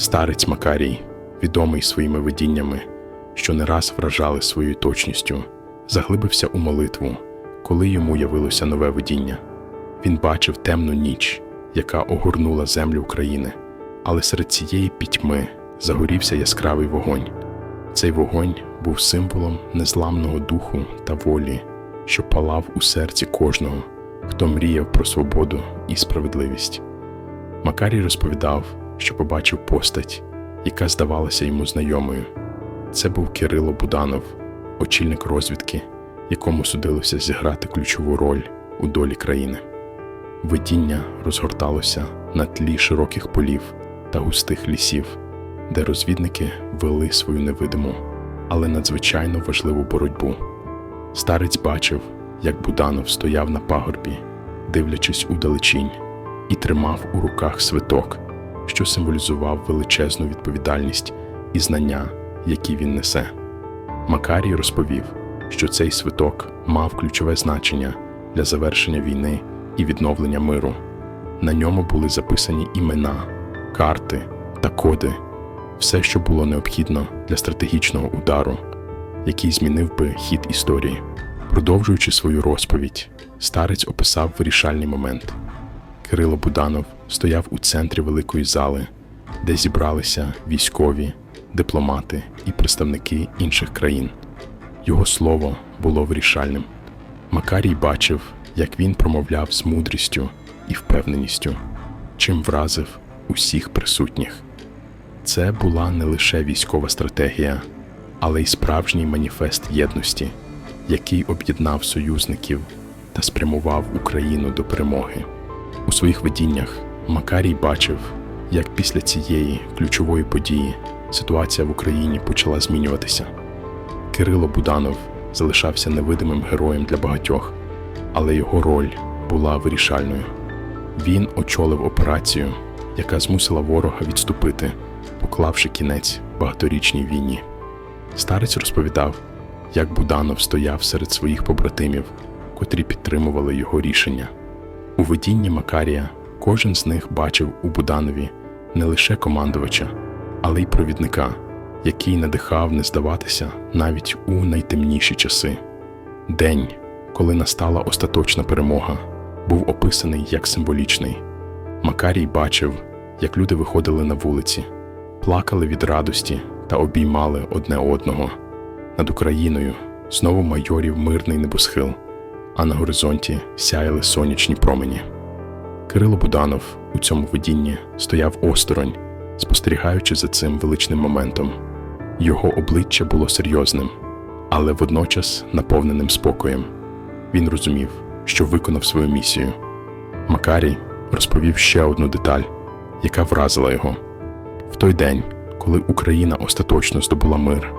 Старець Макарій, відомий своїми видіннями, що не раз вражали своєю точністю, заглибився у молитву, коли йому явилося нове видіння. Він бачив темну ніч, яка огорнула землю України, але серед цієї пітьми загорівся яскравий вогонь. Цей вогонь був символом незламного духу та волі, що палав у серці кожного, хто мріяв про свободу і справедливість. Макарій розповідав, що побачив постать, яка здавалася йому знайомою. Це був Кирило Буданов, очільник розвідки, якому судилося зіграти ключову роль у долі країни. Видіння розгорталося на тлі широких полів та густих лісів, де розвідники вели свою невидиму, але надзвичайно важливу боротьбу. Старець бачив, як Буданов стояв на пагорбі, дивлячись у далечінь, і тримав у руках свиток, що символізував величезну відповідальність і знання, які він несе. Макарій розповів, що цей свиток мав ключове значення для завершення війни і відновлення миру. На ньому були записані імена, карти та коди, все, що було необхідно для стратегічного удару, який змінив би хід історії. Продовжуючи свою розповідь, старець описав вирішальний момент. Кирило Буданов стояв у центрі великої зали, де зібралися військові, дипломати і представники інших країн. Його слово було вирішальним. Макарій бачив, як він промовляв з мудрістю і впевненістю, чим вразив усіх присутніх. Це була не лише військова стратегія, але й справжній маніфест єдності, який об'єднав союзників та спрямував Україну до перемоги. У своїх видіннях Макарій бачив, як після цієї ключової події ситуація в Україні почала змінюватися. Кирило Буданов залишався невидимим героєм для багатьох, але його роль була вирішальною. Він очолив операцію, яка змусила ворога відступити, поклавши кінець багаторічній війні. Старець розповідав, як Буданов стояв серед своїх побратимів, котрі підтримували його рішення. У видінні Макарія кожен з них бачив у Буданові не лише командувача, але й провідника, який надихав не здаватися навіть у найтемніші часи. День, коли настала остаточна перемога, був описаний як символічний. Макарій бачив, як люди виходили на вулиці, плакали від радості та обіймали одне одного. Над Україною знову майорів мирний небосхил, а на горизонті сяяли сонячні промені. Кирило Буданов у цьому видінні стояв осторонь, спостерігаючи за цим величним моментом. Його обличчя було серйозним, але водночас наповненим спокоєм. Він розумів, що виконав свою місію. Макарій розповів ще одну деталь, яка вразила його. В той день, коли Україна остаточно здобула мир,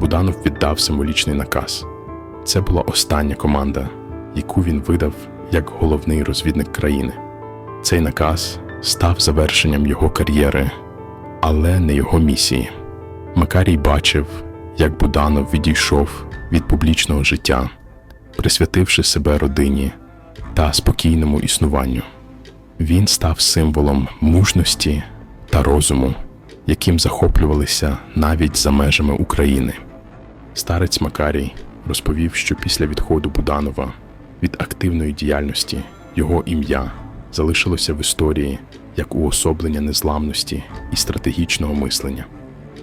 Буданов віддав символічний наказ. Це була остання команда, яку він видав як головний розвідник країни. Цей наказ став завершенням його кар'єри, але не його місії. Макарій бачив, як Буданов відійшов від публічного життя, присвятивши себе родині та спокійному існуванню. Він став символом мужності та розуму, яким захоплювалися навіть за межами України. Старець Макарій розповів, що після відходу Буданова від активної діяльності його ім'я залишилося в історії як уособлення незламності і стратегічного мислення.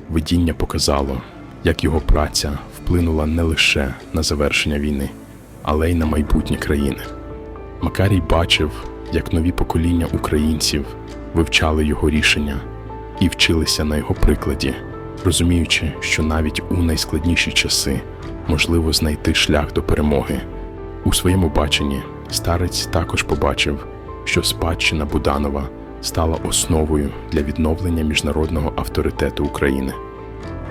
Видіння показало, як його праця вплинула не лише на завершення війни, але й на майбутнє країни. Макарій бачив, як нові покоління українців вивчали його рішення і вчилися на його прикладі, розуміючи, що навіть у найскладніші часи можливо знайти шлях до перемоги. У своєму баченні старець також побачив, що спадщина Буданова стала основою для відновлення міжнародного авторитету України.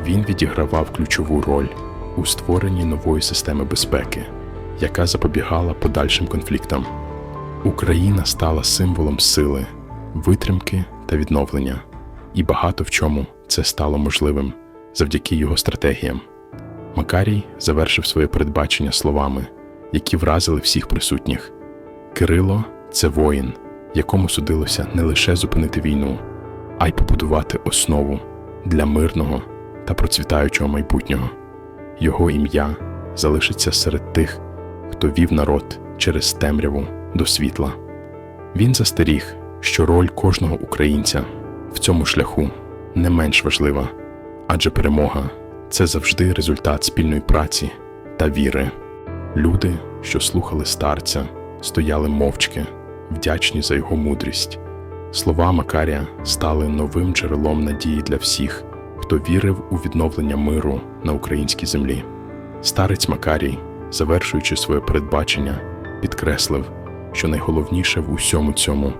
Він відігравав ключову роль у створенні нової системи безпеки, яка запобігала подальшим конфліктам. Україна стала символом сили, витримки та відновлення, і багато в чому це стало можливим завдяки його стратегіям. Макарій завершив своє передбачення словами, які вразили всіх присутніх. Кирило це воїн, якому судилося не лише зупинити війну, а й побудувати основу для мирного та процвітаючого майбутнього. Його ім'я залишиться серед тих, хто вів народ через темряву до світла. Він застеріг, що роль кожного українця в цьому шляху не менш важлива, адже перемога це завжди результат спільної праці та віри. Люди, що слухали старця, стояли мовчки, вдячні за його мудрість. Слова Макарія стали новим джерелом надії для всіх, хто вірив у відновлення миру на українській землі. Старець Макарій, завершуючи своє передбачення, підкреслив, що найголовніше в усьому цьому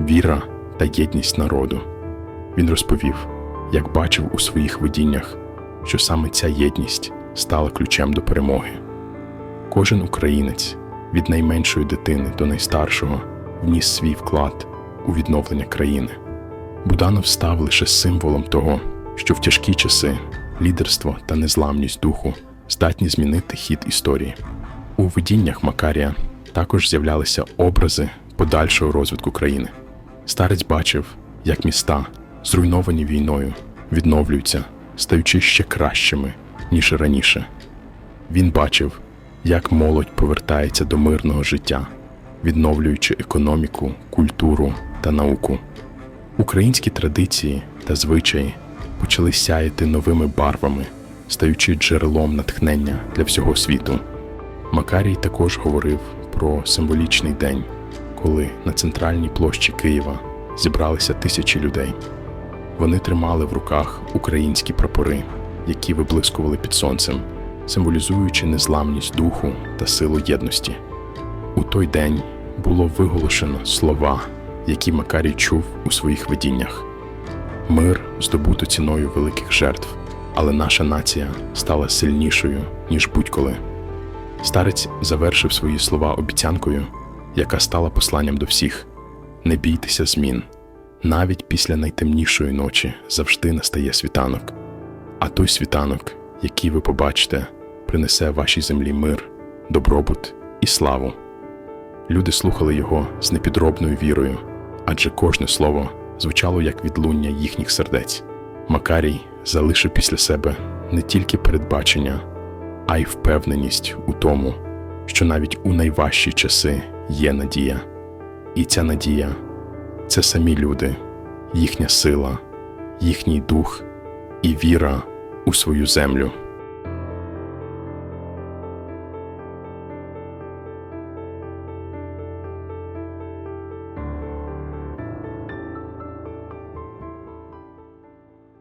віра та єдність народу. Він розповів, як бачив у своїх видіннях, що саме ця єдність стала ключем до перемоги. Кожен українець від найменшої дитини до найстаршого вніс свій вклад у відновлення країни. Буданов став лише символом того, що в тяжкі часи лідерство та незламність духу здатні змінити хід історії. У видіннях Макарія також з'являлися образи подальшого розвитку країни. Старець бачив, як міста, зруйновані війною, відновлюються, стаючи ще кращими, ніж раніше. Він бачив, як молодь повертається до мирного життя, відновлюючи економіку, культуру та науку. Українські традиції та звичаї почали сяяти новими барвами, стаючи джерелом натхнення для всього світу. Макарій також говорив про символічний день, коли на центральній площі Києва зібралися тисячі людей. Вони тримали в руках українські прапори, які виблискували під сонцем, символізуючи незламність духу та силу єдності. У той день було виголошено слова, які Макарій чув у своїх видіннях. Мир здобуто ціною великих жертв, але наша нація стала сильнішою, ніж будь-коли. Старець завершив свої слова обіцянкою, яка стала посланням до всіх: не бійтеся змін. Навіть після найтемнішої ночі завжди настає світанок. А той світанок, який ви побачите, принесе вашій землі мир, добробут і славу. Люди слухали його з непідробною вірою, адже кожне слово звучало як відлуння їхніх сердець. Макарій залишив після себе не тільки передбачення, а й впевненість у тому, що навіть у найважчі часи є надія. І ця надія це самі люди, їхня сила, їхній дух і віра у свою землю.